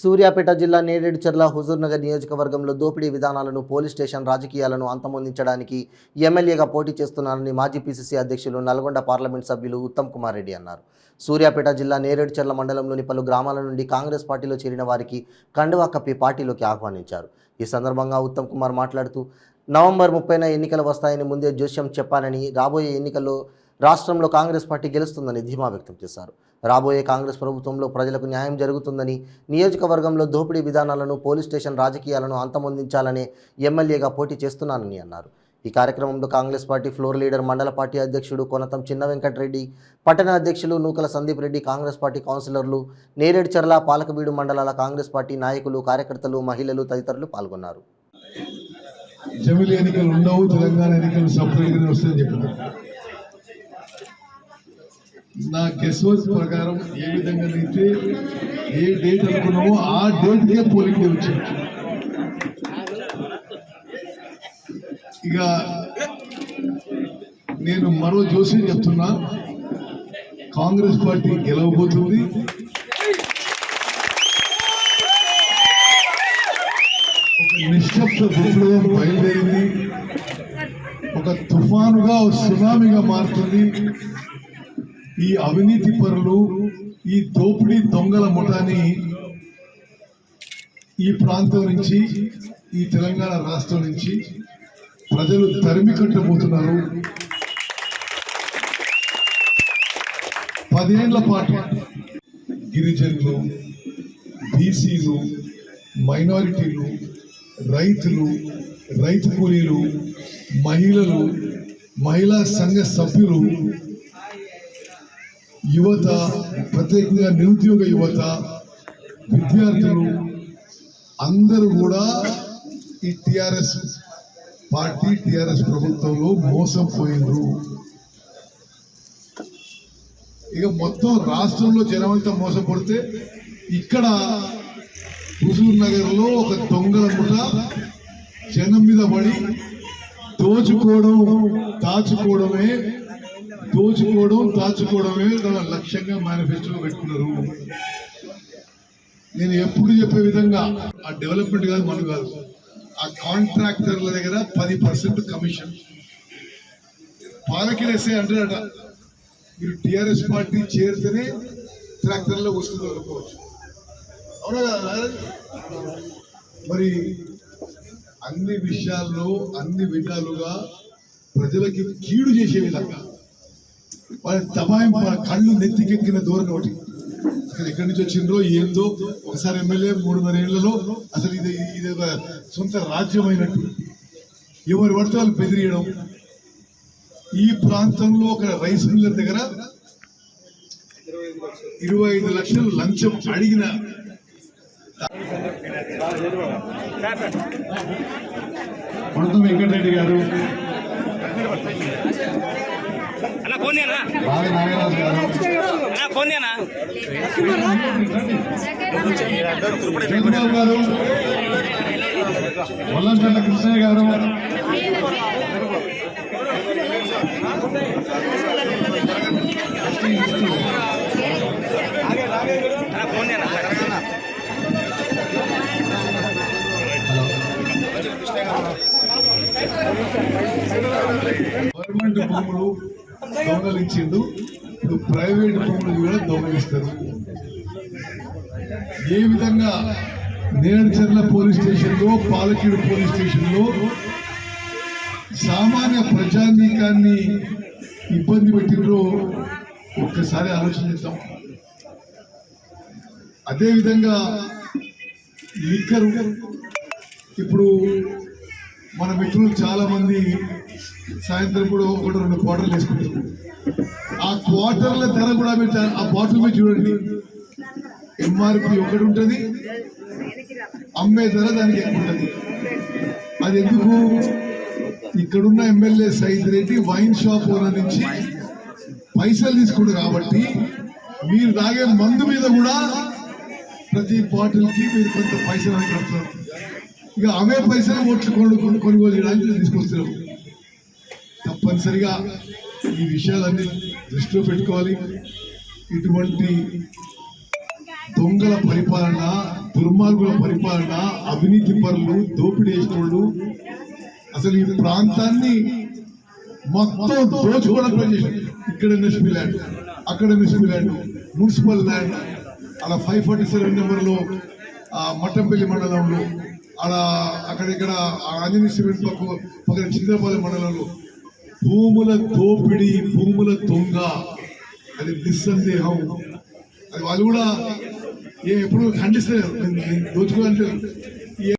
సూర్యాపేట జిల్లా నేరేడుచర్ల హుజూర్నగర్ నియోజకవర్గంలో దోపిడీ విధానాలను పోలీస్ స్టేషన్ రాజకీయాలను అంతమొందించడానికి ఎమ్మెల్యేగా పోటీ చేస్తున్నారని మాజీ పీసీసీ అధ్యక్షులు నల్గొండ పార్లమెంట్ సభ్యులు ఉత్తమ్ కుమార్ రెడ్డి అన్నారు. సూర్యాపేట జిల్లా నేరేడుచర్ల మండలంలోని పలు గ్రామాల నుండి కాంగ్రెస్ పార్టీలో చేరిన వారికి కండువా కప్పి పార్టీలోకి ఆహ్వానించారు. ఈ సందర్భంగా ఉత్తమ్ కుమార్ మాట్లాడుతూ నవంబర్ ముప్పైన ఎన్నికలు వస్తాయని ముందే జోస్యం చెప్పానని రాబోయే ఎన్నికల్లో రాష్ట్రంలో కాంగ్రెస్ పార్టీ గెలుస్తుందని ధీమా వ్యక్తం చేశారు. రాబోయే కాంగ్రెస్ ప్రభుత్వంలో ప్రజలకు న్యాయం జరుగుతుందని నియోజకవర్గంలో దోపిడీ విధానాలను పోలీస్ స్టేషన్ రాజకీయాలను అంతమొందించాలనే ఎమ్మెల్యేగా పోటీ చేస్తున్నానని అన్నారు. ఈ కార్యక్రమంలో కాంగ్రెస్ పార్టీ ఫ్లోర్ లీడర్ మండల పార్టీ అధ్యక్షుడు కొనతం చిన్న వెంకటరెడ్డి పట్టణ అధ్యక్షులు నూకల సందీప్ రెడ్డి కాంగ్రెస్ పార్టీ కౌన్సిలర్లు నేరేడుచర్ల పాలకబీడు మండలాల కాంగ్రెస్ పార్టీ నాయకులు కార్యకర్తలు మహిళలు తదితరులు పాల్గొన్నారు. జమిలి ఎన్నికలు ఉండవు తెలంగాణ ఎన్నికలు సపరేట్గా వస్తాయని చెప్పారు. నా గెస్వర్స్ ప్రకారం ఏ విధంగా అయితే ఏ డేట్ అనుకున్నామో ఆ డేట్కే పోలింగ్ డే వచ్చింది. ఇక నేను మరో జోసి చెప్తున్నా. కాంగ్రెస్ పార్టీ గెలవబోతుంది. ఒక నిశ్శబ్ద విప్లవం బయలుదేరింది. ఒక తుఫానుగా ఒక సునామీగా మారుతుంది. ఈ అవినీతి పరులు ఈ దోపిడీ దొంగల ముఠాని ఈ ప్రాంతం నుంచి ఈ తెలంగాణ రాష్ట్రం నుంచి ప్రజలు తరిమి కట్టబోతున్నారు. పదేళ్ళ పాటు గిరిజనులు బీసీలు మైనారిటీలు రైతులు రైతు కూలీలు మహిళలు మహిళా సంఘ సభ్యులు యువత ప్రత్యేకంగా నిరుద్యోగ యువత విద్యార్థులు అందరూ కూడా ఈ టిఆర్ఎస్ పార్టీ టిఆర్ఎస్ ప్రభుత్వంలో మోసం పోయినరు ఇక మొత్తం రాష్ట్రంలో జనమంతా మోసపడితే ఇక్కడ హుజూర్ నగర్లో ఒక దొంగల ముఠ జనం మీద పడి దోచుకోవడం దాచుకోవడమే దోచుకోవడం దాచుకోవడమే తన లక్ష్యంగా మేనిఫెస్టోలో పెట్టుకున్నారు. నేను ఎప్పుడు చెప్పే విధంగా ఆ డెవలప్మెంట్ కాదు మనం కాదు. ఆ కాంట్రాక్టర్ల దగ్గర పది పర్సెంట్ కమిషన్. పాలకిలేసే అంటారట మీరు టిఆర్ఎస్ పార్టీ చేరితేనే ట్రాక్టర్లో వస్తుంది అనుకోవచ్చు. అవునా కదా మరి అన్ని విషయాల్లో అన్ని విధాలుగా ప్రజలకి కీడు చేసే విధంగా వాళ్ళ దబాయింపు వాళ్ళ కళ్ళు నెత్తికెక్కిన ధోరణి ఒకటి. అసలు ఎక్కడి నుంచి వచ్చిండ్రో ఏందో ఒకసారి ఎమ్మెల్యే మూడున్నర ఏళ్ళలో అసలు ఇది ఇది ఒక సొంత రాజ్యం అయినట్టు ఎవరు పడితే వాళ్ళు బెదిరియడం. ఈ ప్రాంతంలో ఒక రైస్ మిల్లర్ దగ్గర ఇరవై ఐదు లక్షలు లంచం అడిగిన కొడత వెంకటరెడ్డి గారు. వల్లంచెల్ల కృష్ణయ్య గారు. గవర్నమెంట్ భూములు దొంగలించిండు. ఇప్పుడు ప్రైవేట్ భూములు కూడా దొంగలిస్తారు. ఏ విధంగా నేరచర్ల పోలీస్ స్టేషన్లో పాలకీడు పోలీస్ స్టేషన్లో సామాన్య ప్రజానీకాన్ని ఇబ్బంది పెట్టినో ఒక్కసారి ఆలోచించాం అదేవిధంగా లిక్కరు. ఇప్పుడు మన మిత్రులు చాలా మంది సాయంత్రం కూడా ఒకటి రెండు క్వార్టర్లు వేసుకుంటారు. ఆ క్వార్టర్ల ధర కూడా మీరు ఆ బాటిల్ మీద చూడండి. ఎంఆర్పి ఒకటి ఉంటుంది. అమ్మే ధర దానికి ఎక్కువ ఉంటుంది. అది ఎందుకు? ఇక్కడున్న MLA Saidi Reddy wine shop owner నుంచి పైసలు తీసుకుంటారు కాబట్టి మీరు తాగే మందు మీద కూడా ప్రతి బాటిల్కి మీరు కొంత పైసలు అనేది కడుతున్నారు. ఇక అవే పైసలు ఓట్లు కొను కొనుగోలు చేయడానికి తీసుకొస్తున్నాం. తప్పనిసరిగా ఈ విషయాలన్నీ దృష్టిలో పెట్టుకోవాలి. ఇటువంటి దొంగల పరిపాలన దుర్మార్గుల పరిపాలన అవినీతి పరులు దోపిడీ చేసేటోళ్ళు అసలు ఈ ప్రాంతాన్ని మొత్తం దోచుకోవడం ఇక్కడ ఎన్ఎస్పీ ల్యాండ్ అక్కడ ఎన్ఎస్పీ ల్యాండ్ మున్సిపల్ ల్యాండ్ అలా ఫైవ్ ఫార్టీ సెవెన్ నెంబర్లో ఆ మట్టంపల్లి మండలంలో అలా అక్కడ ఇక్కడ ఆ ఆంజనేయ సిమెంట్ పక్క పక్కన చిత్రపల్లి మండలంలో భూముల దోపిడీ భూముల దొంగ అది నిస్సందేహం. అది వాళ్ళు కూడా ఏ ఎప్పుడు ఖండిస్తారు దోచుకోవాలంటే